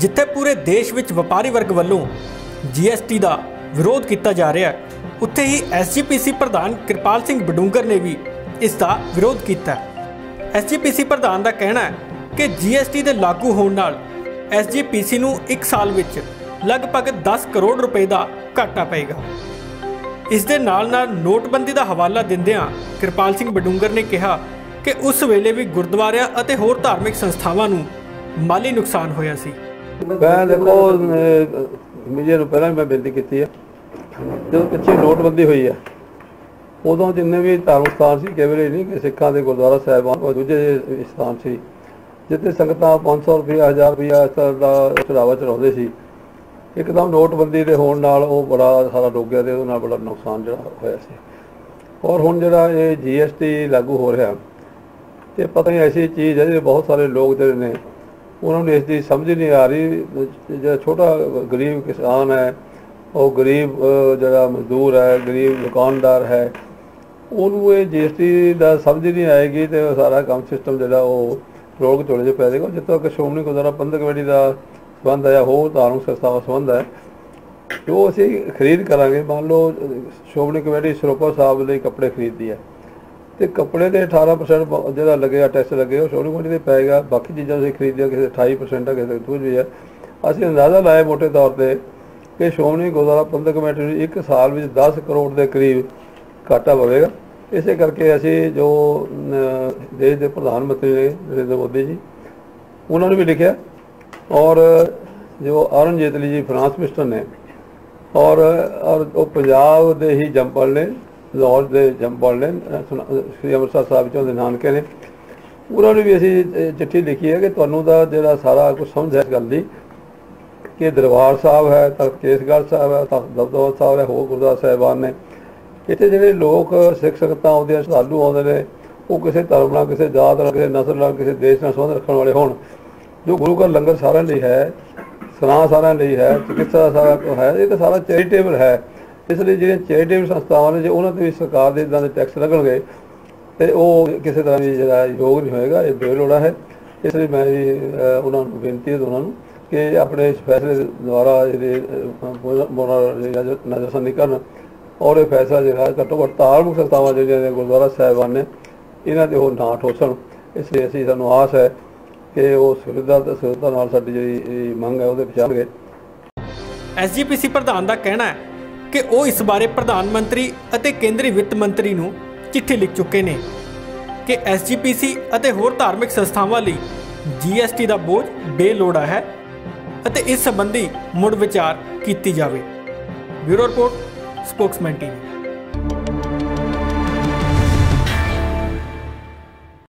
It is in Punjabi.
ਜਿੱਥੇ ਪੂਰੇ ਦੇਸ਼ ਵਿੱਚ ਵਪਾਰੀ ਵਰਗ ਵੱਲੋਂ ਜੀਐਸਟੀ ਦਾ ਵਿਰੋਧ ਕੀਤਾ ਜਾ ਰਿਹਾ ਹੈ, ਉੱਥੇ ਹੀ ਐਸਜੀਪੀਸੀ ਪ੍ਰਧਾਨ ਕਿਰਪਾਲ ਸਿੰਘ ਬਡੂੰਗਰ ਨੇ ਵੀ ਇਸ ਦਾ ਵਿਰੋਧ ਕੀਤਾ ਹੈ। ਐਸਜੀਪੀਸੀ ਪ੍ਰਧਾਨ ਦਾ ਕਹਿਣਾ ਹੈ ਕਿ ਜੀਐਸਟੀ ਦੇ ਲਾਗੂ ਹੋਣ ਨਾਲ ਐਸਜੀਪੀਸੀ ਨੂੰ 1 ਸਾਲ ਵਿੱਚ ਲਗਭਗ 10 ਕਰੋੜ ਰੁਪਏ ਦਾ ਘਾਟਾ ਪਏਗਾ। ਇਸ ਦੇ ਨਾਲ ਨਾਲ ਨੋਟਬੰਦੀ ਦਾ ਹਵਾਲਾ ਦਿੰਦਿਆਂ ਕਿਰਪਾਲ ਸਿੰਘ ਬਡੂੰਗਰ ਨੇ ਕਿਹਾ ਕਿ ਉਸ ਵੇਲੇ ਵੀ ਗੁਰਦੁਆਰਿਆਂ ਅਤੇ ਹੋਰ ਧਾਰਮਿਕ ਸੰਸਥਾਵਾਂ ਨੂੰ ਮਾਲੀ ਨੁਕਸਾਨ ਹੋਇਆ ਸੀ। ਮੈਂ ਦੇਖੋ ਮੀਡੀਆ ਨੂੰ ਪਹਿਲਾਂ ਵੀ ਮੈਂ ਬੇਨਤੀ ਕੀਤੀ ਹੈ ਜਦੋਂ ਪਿੱਛੇ ਨੋਟਬੰਦੀ ਹੋਈ ਹੈ ਉਦੋਂ ਜਿੰਨੇ ਵੀ ਧਾਰਮਿਕ ਸਥਾਨ ਸੀ ਕੇਵਲ ਇਹ ਨਹੀਂ, ਕਿ ਸਿੱਖਾਂ ਦੇ ਗੁਰਦੁਆਰਾ ਸਾਹਿਬਾਨ ਉਹ ਦੂਜੇ ਸਥਾਨ ਸੀ, ਜਿੱਥੇ ਸੰਗਤਾਂ 500 ਰੁਪਇਆ 1000 ਰੁਪਇਆ ਇਸ ਤਰ੍ਹਾਂ ਦਾ ਚੜਾਵਾ ਚੜਾਉਂਦੇ ਸੀ, ਇੱਕਦਮ ਨੋਟਬੰਦੀ ਦੇ ਹੋਣ ਨਾਲ ਉਹ ਬੜਾ ਸਾਰਾ ਡੁੱਬ ਗਿਆ ਤੇ ਉਹਦੇ ਨਾਲ ਬੜਾ ਨੁਕਸਾਨ ਜਿਹੜਾ ਹੋਇਆ ਸੀ। ਔਰ ਹੁਣ ਜਿਹੜਾ ਇਹ ਜੀਐਸਟੀ ਲਾਗੂ ਹੋ ਰਿਹਾ, ਤੇ ਪਤਾ ਨਹੀਂ, ਐਸੀ ਚੀਜ਼ ਹੈ, ਜਿਹੜੇ ਬਹੁਤ ਸਾਰੇ ਲੋਕ ਜਿਹੜੇ ਨੇ ਉਹਨਾਂ ਨੂੰ ਇਸ ਦੀ ਸਮਝ ਨਹੀਂ ਆ ਰਹੀ ਜਿਹੜਾ ਛੋਟਾ ਗਰੀਬ ਕਿਸਾਨ ਹੈ ਉਹ ਗਰੀਬ ਜਿਹੜਾ ਮਜ਼ਦੂਰ ਹੈ ਗਰੀਬ ਦੁਕਾਨਦਾਰ ਹੈ ਉਹਨੂੰ ਇਹ ਜੀਐਸਟੀ ਦਾ ਸਮਝ ਨਹੀਂ ਆਏਗੀ ਤੇ ਸਾਰਾ ਕੰਮ ਸਿਸਟਮ ਜਿਹੜਾ ਉਹ ਰੋਗ ਚੋਲੇ 'ਚ ਪੈ ਜਾਏਗਾ। ਜਿੱਥੋਂ ਕਿ ਸ਼੍ਰੋਮਣੀ ਗੁਰਦੁਆਰਾ ਪ੍ਰਬੰਧਕ ਕਮੇਟੀ ਦਾ ਸੰਬੰਧ ਹੈ ਹੋਰ ਧਾਰਮਿਕ ਸੰਸਥਾਵਾਂ ਸੰਬੰਧ ਹੈ ਜੋ ਅਸੀਂ ਖਰੀਦ ਕਰਾਂਗੇ। ਮੰਨ ਲਓ ਅਹ, ਸ਼੍ਰੋਮਣੀ ਕਮੇਟੀ ਸਰੋਪਾ ਸਾਹਿਬ ਲਈ ਕੱਪੜੇ ਖਰੀਦਦੀ ਹੈ। ਤੇ ਕੱਪੜੇ ਦੇ 18% ਬ- ਜਿਹੜਾ ਲੱਗੇਗਾ ਟੈਕਸ ਲੱਗੇਗਾ ਉਹ ਛੋਟੀ ਮੋਟੀ ਤੇ ਪਏਗਾ ਬਾਕੀ ਚੀਜ਼ਾਂ ਅਸੀਂ ਖਰੀਦਦੇ ਕਿਸੇ ਦੇ 28% ਆ ਕਿਸੇ ਦੇ ਕੁਝ ਵੀ ਹੈ ਅਸੀਂ ਅੰਦਾਜ਼ਾ ਲਾਇਆ ਮੋਟੇ ਤੌਰ ਤੇ ਕਿ ਸ਼੍ਰੋਮਣੀ ਗੁਰਦੁਆਰਾ ਪ੍ਰਬੰਧਕ ਕਮੇਟੀ ਨੂੰ ਇੱਕ ਸਾਲ ਵਿੱਚ 10 ਕਰੋੜ ਦੇ ਕਰੀਬ ਘਾਟਾ ਪਵੇਗਾ। ਇਸੇ ਕਰਕੇ ਅਸੀਂ ਜੋ ਅਮ, ਦੇਸ਼ ਦੇ ਪ੍ਰਧਾਨ ਮੰਤਰੀ ਨੇ ਨਰਿੰਦਰ ਮੋਦੀ ਜੀ ਉਹਨਾਂ ਨੂੰ ਵੀ ਲਿਖਿਆ। ਔਰ ਜੋ ਅਰੁਣ ਜੇਤਲੀ ਜੀ ਫਰਾਂਸ ਮਿਨਿਸਟਰ ਨੇ ਔਰ ਔਰ ਉਹ ਪੰਜਾਬ ਦੇ ਹੀ ਜੰਪਲ ਨੇ। ਲਾਹੌਰ ਦੇ ਜੰਪਲ ਨੇ ਸ੍ਰੀ ਅੰਮ੍ਰਿਤਸਰ ਸਾਹਿਬ ਚੋਂ ਦੇ ਨਾਨਕੇ ਨੇ। ਉਹਨਾਂ ਨੂੰ ਵੀ ਅਸੀਂ ਚਿੱਠੀ ਲਿਖੀ ਹੈ ਕਿ ਤੁਹਾਨੂੰ ਦਾ ਜਿਹੜਾ ਸਾਰਾ ਕੁਝ ਸਮਝ ਹੈ ਇਸ ਗੱਲ ਦੀ, ਕਿ ਦਰਬਾਰ ਸਾਹਿਬ ਹੈ ਤਖਤ ਕੇਸਗੜ੍ਹ ਸਾਹਿਬ ਹੈ ਤਖਤ ਦਬਦਬਾ ਸਾਹਿਬ ਹੈ, ਹੋਰ ਗੁਰਦੁਆਰਾ ਸਾਹਿਬਾਨ ਨੇ। ਇੱਥੇ ਜਿਹੜੇ ਲੋਕ ਸਿੱਖ ਸੰਗਤਾਂ ਆਉਂਦੇ ਆ ਸ਼ਰਧਾਲੂ ਆਉਂਦੇ ਨੇ, ਉਹ ਕਿਸੇ ਧਰਮ ਨਾਲ, ਕਿਸੇ ਜਾਤ ਨਾਲ, ਕਿਸੇ ਨਸਲ ਨਾਲ, ਕਿਸੇ ਦੇਸ਼ ਨਾਲ ਸੰਬੰਧ ਰੱਖਣ ਵਾਲੇ ਹੋਣ। ਜੋ ਗੁਰੂ ਘਰ ਲੰਗਰ ਸਾਰਿਆਂ ਲਈ ਹੈ ਸਰਾਂ ਸਾਰਿਆਂ ਲਈ ਹੈ, ਚਿਕਿਤਸਾ ਸਾਰਾ ਕੁਛ ਹੈ, ਇਹ ਤਾਂ ਸਾਰਾ ਚੈਰੀਟੇਬਲ ਹੈ। ਇਸ ਲਈ ਜਿਹੜੀਆਂ ਚੈਰੀਟੇਬਲ ਸੰਸਥਾਵਾਂ ਨੇ, ਜੇ ਉਹਨਾਂ ਤੇ ਵੀ ਸਰਕਾਰ ਦੇ ਇਦਾਂ ਦੇ ਟੈਕਸ ਲੱਗਣਗੇ, ਤੇ ਉਹ ਕਿਸੇ ਤਰ੍ਹਾਂ ਦੀ ਜਿਹੜਾ ਯੋਗ ਨਹੀਂ ਹੋਏਗਾ, ਇਹ ਬੇਲੋੜਾ ਹੈ। ਇਸ ਲਈ ਮੈਂ ਉਹਨਾਂ ਨੂੰ ਬੇਨਤੀ ਹੈ ਉਹਨਾਂ ਨੂੰ ਕਿ ਆਪਣੇ ਇਸ ਫੈਸਲੇ ਦੇ ਦੁਆਰਾ ਇਹਦੇ ਮੋਨਾ ਨਜ਼ਰਸੰਦੀ ਕਰਨ। ਔਰ ਇਹ ਫੈਸਲਾ ਜਿਹੜਾ ਘੱਟੋ ਘੱਟ ਧਾਰਮਿਕ ਸੰਸਥਾਵਾਂ ਜਿਹੜੀਆਂ ਨੇ, ਗੁਰਦੁਆਰਾ ਸਾਹਿਬਾਨ ਨੇ, ਇਹਨਾਂ ਤੇ ਉਹ ਨਾ ਠੋਸਣ। ਇਸ ਲਈ ਅਸੀਂ ਸਾਨੂੰ ਆਸ ਹੈ ਕਿ ਉਹ ਸੁਵਿਧਾ ਤੇ ਸੁਵਿਧਾ ਨਾਲ ਸਾਡੀ ਜਿਹੜੀ ਮੰਗ ਹੈ, ਉਹਦੇ ਪਛਾਣਗੇ ਐਸਜੀਪੀਸੀ ਪ੍ਰਧਾਨ ਦਾ ਕਹਿਣਾ ਹੈ ਕਿ ਉਹ ਇਸ ਬਾਰੇ ਪ੍ਰਧਾਨ ਮੰਤਰੀ ਅਤੇ ਕੇਂਦਰੀ ਵਿੱਤ ਮੰਤਰੀ ਨੂੰ ਚਿੱਠੀ ਲਿਖ ਚੁੱਕੇ ਨੇ ਕਿ ਐਸਜੀਪੀਸੀ ਅਤੇ ਹੋਰ ਧਾਰਮਿਕ ਸੰਸਥਾਵਾਂ ਲਈ ਜੀਐਸਟੀ ਦਾ ਬੋਝ ਬੇਲੋੜਾ ਹੈ ਅਤੇ ਇਸ ਸੰਬੰਧੀ ਮੁੜ ਵਿਚਾਰ ਕੀਤੀ ਜਾਵੇ। Bureau report, Spokesman TV.